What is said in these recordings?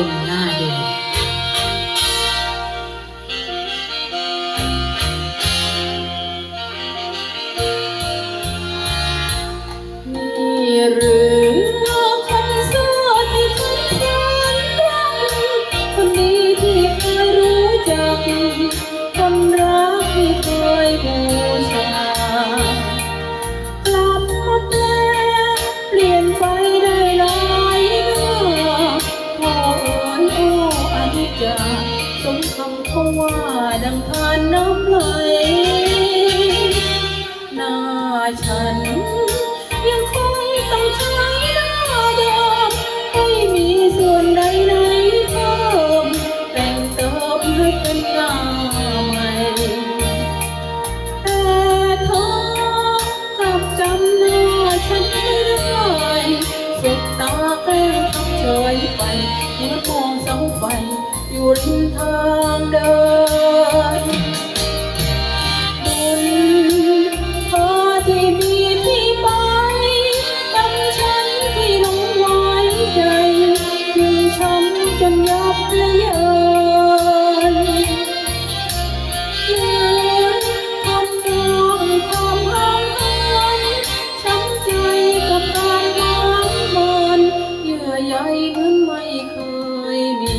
คนหน้าดูนี่หรือคนสื้อที่ฉันแสนรักคนดีที่เคยรู้จัก ดังทานน้ำไหลหน้าฉัน ยังคงต้องใช้หน้าเดิมไม่มีส่วนใดไหนเพิ่มแต่งเติมให้เป็นหน้าใหม่แต่เธอกลับจำหน้าฉันไม่ได้สุดตาแกล้งทำเฉยไปเมื่อมองเสาไฟอยู่ริมทางเดิน ใจเหมือนไม่เคยมี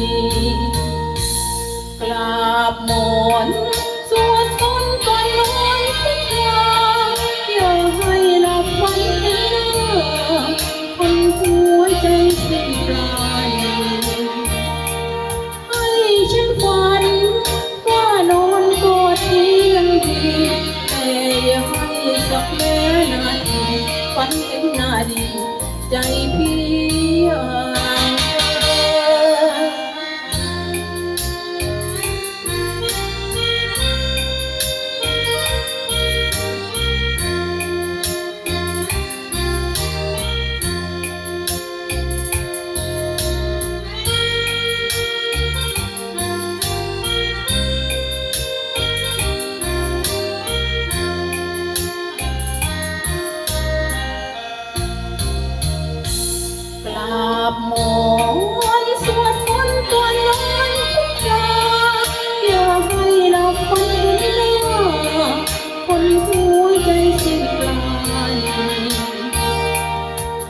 กราบหมอนสวดมนต์ก่อนนอนทุกคราอย่าให้หลับฝันเห็นหน้าคนหัวใจสิ้นปลายให้ฉันฝันว่านอนกอดเที่ยงดีแต่อย่าให้สักแม้นาทีฝันถึงหนาดี ใจพี่ ราบมนสวดมนต์ก่อนนอนทุกคืนอย่าให้เราฝันถึคนหัวใจสิ้นปลาย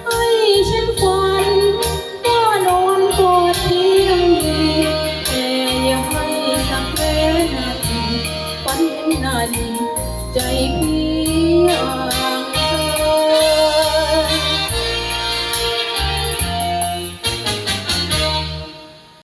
ให้ฉันฝันว่านอนกอดที่ดีแต่อย่าให้สักแค่นาทีฝันถึาทีใจพี่